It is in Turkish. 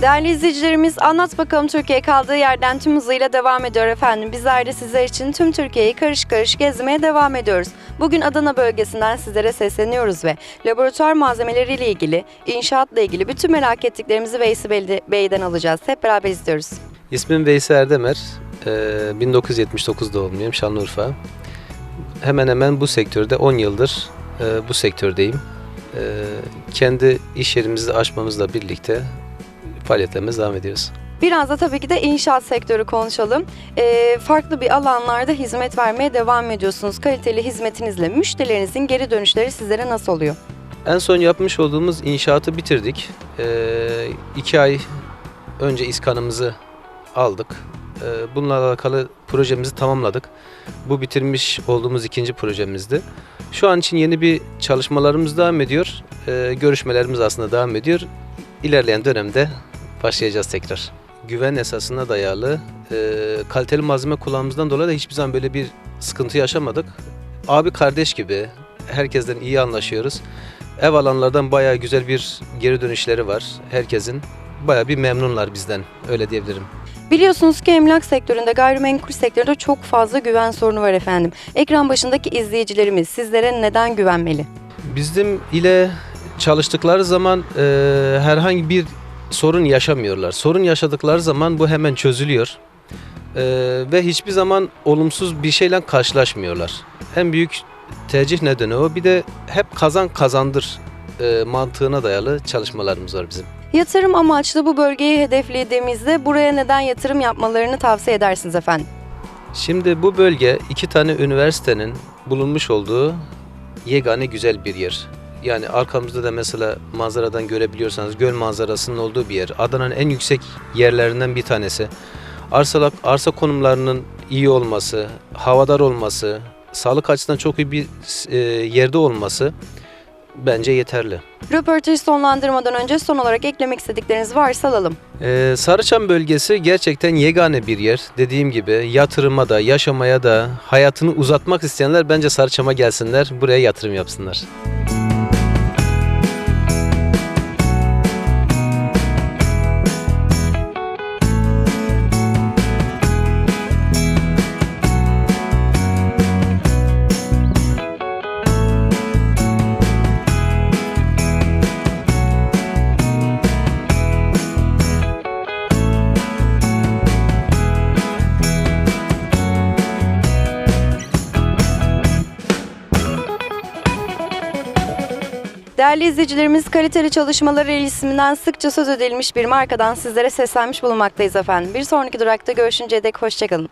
Değerli izleyicilerimiz Anlat Bakalım Türkiye kaldığı yerden tüm hızıyla devam ediyor efendim. Bizler de sizler için tüm Türkiye'yi karış karış gezmeye devam ediyoruz. Bugün Adana bölgesinden sizlere sesleniyoruz ve laboratuvar malzemeleriyle ilgili, inşaatla ilgili bütün merak ettiklerimizi Veysi Bey- Bey'den alacağız. Hep beraber izliyoruz. İsmim Veysi Erdemer. Ee, 1979 doğumluyum Şanlıurfa. Hemen hemen bu sektörde 10 yıldır e, bu sektördeyim. Ee, kendi iş yerimizi açmamızla birlikte faaliyetlerimize devam ediyoruz. Biraz da tabii ki de inşaat sektörü konuşalım. Ee, farklı bir alanlarda hizmet vermeye devam ediyorsunuz. Kaliteli hizmetinizle müşterilerinizin geri dönüşleri sizlere nasıl oluyor? En son yapmış olduğumuz inşaatı bitirdik. Ee, iki ay önce iskanımızı aldık. Ee, bununla alakalı projemizi tamamladık. Bu bitirmiş olduğumuz ikinci projemizdi. Şu an için yeni bir çalışmalarımız devam ediyor. Ee, görüşmelerimiz aslında devam ediyor. İlerleyen dönemde başlayacağız tekrar. Güven esasına dayalı e, kaliteli malzeme kullanmamızdan dolayı da hiçbir zaman böyle bir sıkıntı yaşamadık. Abi kardeş gibi herkesten iyi anlaşıyoruz. Ev alanlardan bayağı güzel bir geri dönüşleri var herkesin. Bayağı bir memnunlar bizden öyle diyebilirim. Biliyorsunuz ki emlak sektöründe, gayrimenkul sektöründe çok fazla güven sorunu var efendim. Ekran başındaki izleyicilerimiz sizlere neden güvenmeli? Bizim ile çalıştıkları zaman e, herhangi bir sorun yaşamıyorlar. Sorun yaşadıkları zaman bu hemen çözülüyor. E, ve hiçbir zaman olumsuz bir şeyle karşılaşmıyorlar. En büyük tercih nedeni o. Bir de hep kazan kazandır e, mantığına dayalı çalışmalarımız var bizim. Yatırım amaçlı bu bölgeyi hedeflediğimizde buraya neden yatırım yapmalarını tavsiye edersiniz efendim? Şimdi bu bölge iki tane üniversitenin bulunmuş olduğu yegane güzel bir yer. Yani arkamızda da mesela manzaradan görebiliyorsanız göl manzarasının olduğu bir yer. Adana'nın en yüksek yerlerinden bir tanesi. Arsa, arsa konumlarının iyi olması, havadar olması, sağlık açısından çok iyi bir e, yerde olması bence yeterli. Röportajı sonlandırmadan önce son olarak eklemek istedikleriniz varsa alalım. Ee, Sarıçam bölgesi gerçekten yegane bir yer. Dediğim gibi yatırıma da, yaşamaya da, hayatını uzatmak isteyenler bence Sarıçam'a gelsinler, buraya yatırım yapsınlar. Değerli izleyicilerimiz kaliteli çalışmaları el isminden sıkça söz edilmiş bir markadan sizlere seslenmiş bulunmaktayız efendim. Bir sonraki durakta görüşünceye dek hoşçakalın.